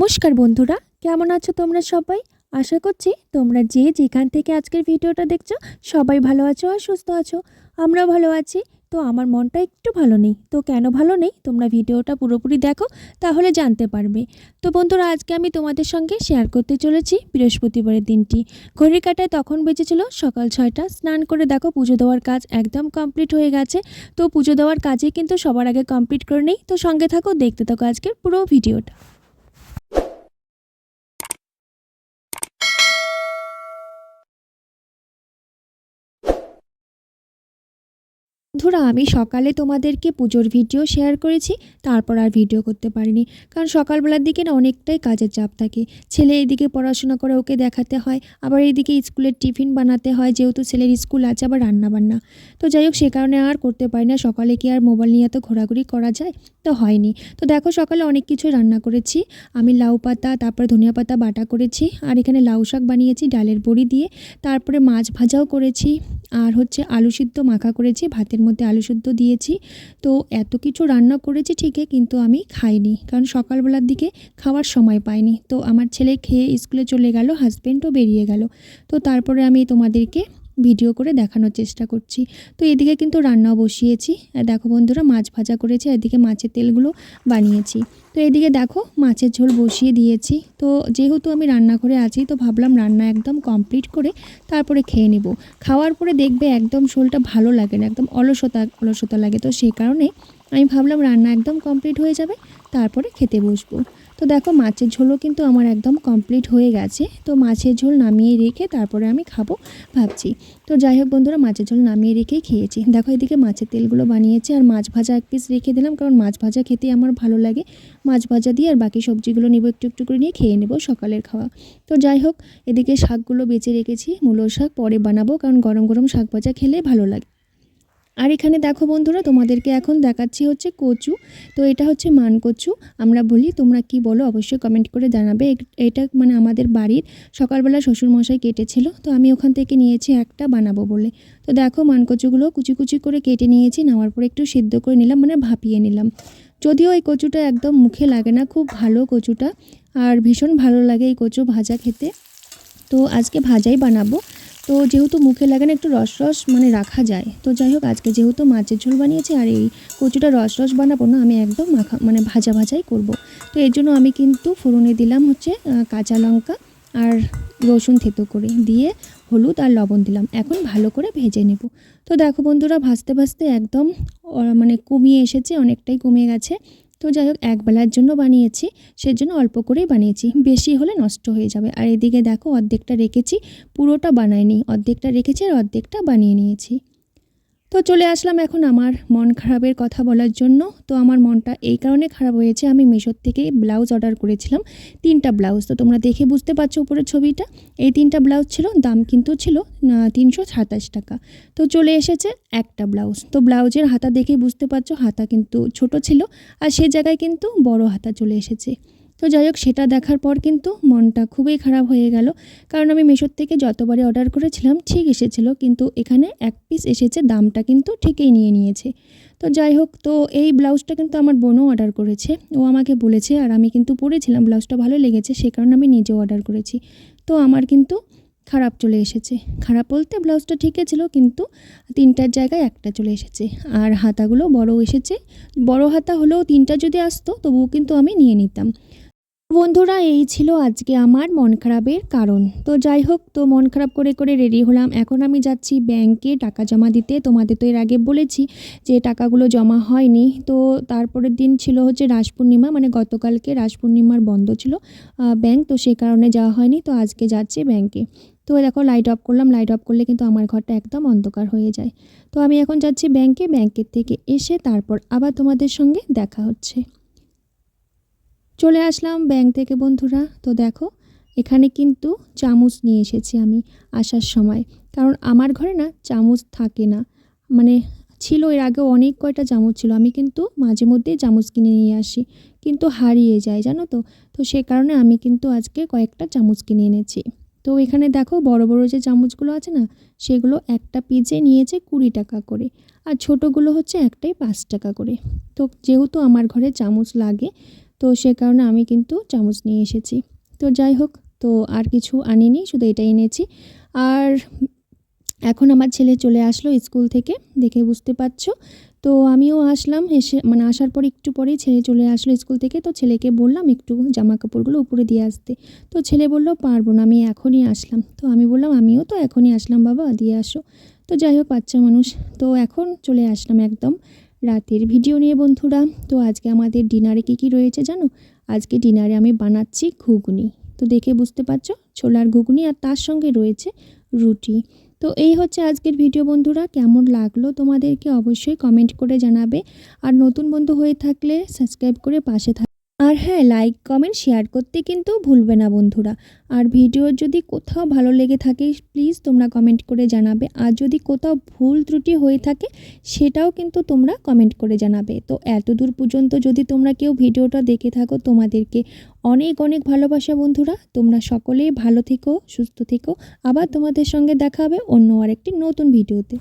নমস্কার বন্ধুরা, কেমন আছো তোমরা সবাই? আশা করছি তোমরা যে যেখান থেকে আজকের ভিডিওটা দেখছ, সবাই ভালো আছো আর সুস্থ আছো। আমরাও ভালো আছি। তো আমার মনটা একটু ভালো নেই। তো কেন ভালো নেই? তোমরা ভিডিওটা পুরোপুরি দেখো, তাহলে জানতে পারবে। তো বন্ধুরা, আজকে আমি তোমাদের সঙ্গে শেয়ার করতে চলেছি বৃহস্পতিবারের দিনটি। ঘড়ির কাটায় তখন বেজেছিল সকাল ছয়টা। স্নান করে দেখো পুজো দেওয়ার কাজ একদম কমপ্লিট হয়ে গেছে। তো পুজো দেওয়ার কাজে কিন্তু সবার আগে কমপ্লিট করে নেই। তো সঙ্গে থাকো, দেখতে থাকো আজকের পুরো ভিডিওটা। বন্ধুরা, আমি সকালে তোমাদেরকে পুজোর ভিডিও শেয়ার করেছি, তারপর আর ভিডিও করতে পারিনি। কারণ সকালবেলার দিকে না অনেকটাই কাজের চাপ থাকে। ছেলে এদিকে পড়াশোনা করে ওকে দেখাতে হয়, আবার এইদিকে স্কুলের টিফিন বানাতে হয়, যেহেতু ছেলের স্কুল আছে, আবার রান্না বান্না তো যাই হোক, সে কারণে আর করতে পারি না। সকালে কি আর মোবাইল নিয়ে এত ঘোরাঘুরি করা যায়? তো হয়নি। তো দেখো, সকালে অনেক কিছু রান্না করেছি। আমি লাউ পাতা, তারপরে ধনিয়া পাতা বাটা করেছি, আর এখানে লাউ শাক বানিয়েছি ডালের বড়ি দিয়ে। তারপরে মাছ ভাজাও করেছি, আর হচ্ছে আলু সিদ্ধ মাখা করেছি, ভাতের মধ্যে আলু সেদ্ধ দিয়েছি। তো এত কিছু রান্না করেছি ঠিকই, কিন্তু আমি খাইনি। কারণ সকালবেলার দিকে খাওয়ার সময় পাইনি। তো আমার ছেলে খেয়ে স্কুলে চলে গেল হাজব্যান্ডও বেরিয়ে গেল। তো তারপরে আমি তোমাদেরকে ভিডিও করে দেখানোর চেষ্টা করছি। তো এদিকে কিন্তু রান্নাও বসিয়েছি। দেখো বন্ধুরা, মাছ ভাজা করেছি এদিকে মাছের তেলগুলো বানিয়েছি। তো এদিকে দেখো, মাছের ঝোল বসিয়ে দিয়েছি। তো যেহেতু আমি রান্নাঘরে আছি, তো ভাবলাম রান্না একদম কমপ্লিট করে তারপরে খেয়ে নেব। খাওয়ার পরে দেখবে একদম শোলটা ভালো লাগে না, একদম অলসতা অলসতা লাগে। তো সেই কারণে আমি ভাবলাম রান্না একদম কমপ্লিট হয়ে যাবে, তারপরে খেতে বসবো। তো দেখো মাছের ঝোলও কিন্তু আমার একদম কমপ্লিট হয়ে গেছে। তো মাছের ঝোল নামিয়ে রেখে তারপরে আমি খাব ভাবছি। তো যাই হোক বন্ধুরা, মাছের ঝোল নামিয়ে রেখেই খেয়েছি। দেখো এদিকে মাছের তেলগুলো বানিয়েছি আর মাছ ভাজা এক পিস রেখে দিলাম কারণ মাছ ভাজা খেতে আমার ভালো লাগে। মাছ ভাজা দিয়ে আর বাকি সবজিগুলো নেব একটু একটু করে নিয়ে খেয়ে নেব সকালের খাওয়া। তো যাই হোক, এদিকে শাকগুলো বেঁচে রেখেছি। মূলো শাক পরে বানাবো কারণ গরম গরম শাক ভাজা খেলে ভালো লাগে। আর এখানে দেখো বন্ধুরা, তোমাদেরকে এখন দেখাচ্ছি হচ্ছে কচু। তো এটা হচ্ছে মান কচু। আমরা বলি, তোমরা কি বলো অবশ্যই কমেন্ট করে জানাবে। এটা মানে আমাদের বাড়ির সকালবেলা শ্বশুরমশাই কেটেছিল, তো আমি ওখান থেকে নিয়েছি একটা বানাবো বলে। তো দেখো মান কচুগুলো কুচি কুচি করে কেটে নিয়েছি, নেওয়ার পরে একটু সিদ্ধ করে নিলাম মানে ভাপিয়ে নিলাম। যদিও এই কচুটা একদম মুখে লাগে না, খুব ভালো কচুটা, আর ভীষণ ভালো লাগে এই কচু ভাজা খেতে। তো আজকে ভাজাই বানাবো। তো যেহেতু মুখে লাগে না, একটু রস রস মানে রাখা যায়। তো যাই হোক, আজকে যেহেতু মাছের ঝোল বানিয়েছি আর এই কচুটা রস রস বানাবো না, আমি একদম মাখা মানে ভাজা ভাজাই করব। তো এর জন্য আমি কিন্তু ফোড়নে দিলাম হচ্ছে কাঁচা লঙ্কা আর রসুন থেতো করে দিয়ে হলুদ আর লবণ দিলাম। এখন ভালো করে ভেজে নেব। তো দেখো বন্ধুরা, ভাজতে ভাজতে একদম মানে কমিয়ে এসেছে, অনেকটাই কমে গেছে। তো যাই হোক একবেলার জন্য বানিয়েছি, সেজন্য অল্প করেই বানিয়েছি। বেশি হলে নষ্ট হয়ে যাবে। আর এদিকে দেখো, অর্ধেকটা রেখেছি, পুরোটা বানাইনি। অর্ধেকটা রেখেছি আর অর্ধেকটা বানিয়ে নিয়েছি। তো চলে আসলাম এখন আমার মন খারাপের কথা বলার জন্য। তো আমার মনটা এই কারণে খারাপ হয়েছে, আমি মিশোর থেকে ব্লাউজ অর্ডার করেছিলাম। তিনটা ব্লাউজ, তো তোমরা দেখে বুঝতে পারছ উপরের ছবিটা। এই তিনটা ব্লাউজ ছিল, দাম কিন্তু ছিল তিনশো সাতাশ টাকা। তো চলে এসেছে একটা ব্লাউজ। তো ব্লাউজের হাতা দেখেই বুঝতে পারছ, হাতা কিন্তু ছোট ছিল, আর সে জায়গায় কিন্তু বড় হাতা চলে এসেছে। তো যাই হোক, সেটা দেখার পর কিন্তু মনটা খুবই খারাপ হয়ে গেল। কারণ আমি মিশোর থেকে যতবারই অর্ডার করেছিলাম, ঠিক এসেছিল। কিন্তু এখানে এক পিস এসেছে, দামটা কিন্তু ঠিকই নিয়ে নিয়েছে। তো যাই হোক, তো এই ব্লাউজটা কিন্তু আমার বোনও অর্ডার করেছে। ও আমাকে বলেছে, আর আমি কিন্তু পরেছিলাম, ব্লাউজটা ভালো লেগেছে, সে কারণে আমি নিজেও অর্ডার করেছি। তো আমার কিন্তু খারাপ চলে এসেছে। খারাপ বলতে ব্লাউজটা ঠিকই ছিল, কিন্তু তিনটার জায়গায় একটা চলে এসেছে। আর হাতাগুলো বড় এসেছে। বড় হাতা হলেও তিনটা যদি আসতো, তবুও কিন্তু আমি নিয়ে নিতাম। বন্ধুরা, এই ছিল আজকে আমার মন খারাপের কারণ। তো যাই হোক, তো মন খারাপ করে করে রেডি হলাম। এখন আমি যাচ্ছি ব্যাংকে টাকা জমা দিতে। তোমাদের তো এর আগে বলেছি যে টাকাগুলো জমা হয়নি। তো তারপরের দিন ছিল হচ্ছে রাস পূর্ণিমা মানে গতকালকে রাস পূর্ণিমার বন্ধ ছিল ব্যাংক। তো সে কারণে যাওয়া হয়নি। তো আজকে যাচ্ছি ব্যাংকে। তো দেখো, লাইট অফ করলাম। লাইট অফ করলে কিন্তু আমার ঘরটা একদম অন্ধকার হয়ে যায়। তো আমি এখন যাচ্ছি ব্যাংকে। ব্যাংকের থেকে এসে তারপর আবার তোমাদের সঙ্গে দেখা হচ্ছে। চলে আসলাম ব্যাংক থেকে, বন্ধুরা। তো দেখো, এখানে কিন্তু চামচ নিয়ে এসেছি আমি আসার সময়। কারণ আমার ঘরে না চামচ থাকে না। মানে ছিল, এর আগে অনেক কয়টা চামচ ছিল। আমি কিন্তু মাঝে মধ্যেই চামচ কিনে নিয়ে আসি। কিন্তু হারিয়ে যায়, জানো তো? তো সে কারণে আমি কিন্তু আজকে কয়েকটা চামচ কিনে এনেছি। তো এখানে দেখো, বড় বড় যে চামচগুলো আছে না, সেগুলো একটা পিজে নিয়েছে কুড়ি টাকা করে। আর ছোটোগুলো হচ্ছে একটাই পাঁচ টাকা করে। তো যেহেতু আমার ঘরে চামচ লাগে তো সে কারণে আমি কিন্তু চামচ নিয়ে এসেছি। তো যাই হোক, তো আর কিছু আনিনি, শুধু এটাই এনেছি। আর এখন আমার ছেলে চলে আসলো স্কুল থেকে, দেখে বুঝতে পারছ। তো আমিও আসলাম, এসে মানে আসার পর একটু পরেই ছেলে চলে আসলো স্কুল থেকে। তো ছেলেকে বললাম একটু জামা কাপড়গুলো উপরে দিয়ে আসতে। তো ছেলে বলল, পারব না, আমি এখনই আসলাম। তো আমি বললাম, আমিও তো এখনই আসলাম বাবা, দিয়ে আসো। তো যাই হোক, বাচ্চা মানুষ। তো এখন চলে আসলাম একদম। রাতের ভিডিও নিয়ে বন্ধুরা। তো আজকে আমাদের ডিনারে কি কি রয়েছে জানো? আজকে ডিনারে আমি বানাচ্ছি ঘুগনি। তো দেখে বুঝতে পারছ? ছোলার ঘুগনি আর তার সঙ্গে রয়েছে রুটি। তো এই হচ্ছে আজকের ভিডিও বন্ধুরা। কেমন লাগল তোমাদেরকে অবশ্যই কমেন্ট করে জানাবে। আর নতুন বন্ধু হয়ে থাকলে সাবস্ক্রাইব করে পাশে থাক আর হ্যাঁ লাইক কমেন্ট শেয়ার করতে কিন্তু ভুলবে না বন্ধুরা। আর ভিডিও যদি কোথাও ভালো লেগে থাকে প্লিজ তোমরা কমেন্ট করে জানাবে। আর যদি কোথাও ভুল ত্রুটি হয়ে থাকে, সেটাও কিন্তু তোমরা কমেন্ট করে জানাবে। তো এত দূর পর্যন্ত যদি তোমরা কেউ ভিডিওটা দেখে থাকো, তোমাদেরকে অনেক অনেক ভালোবাসা বন্ধুরা। তোমরা সকলেই ভালো থেকো, সুস্থ থেকো। আবার তোমাদের সঙ্গে দেখা হবে অন্য আরেকটি নতুন ভিডিওতে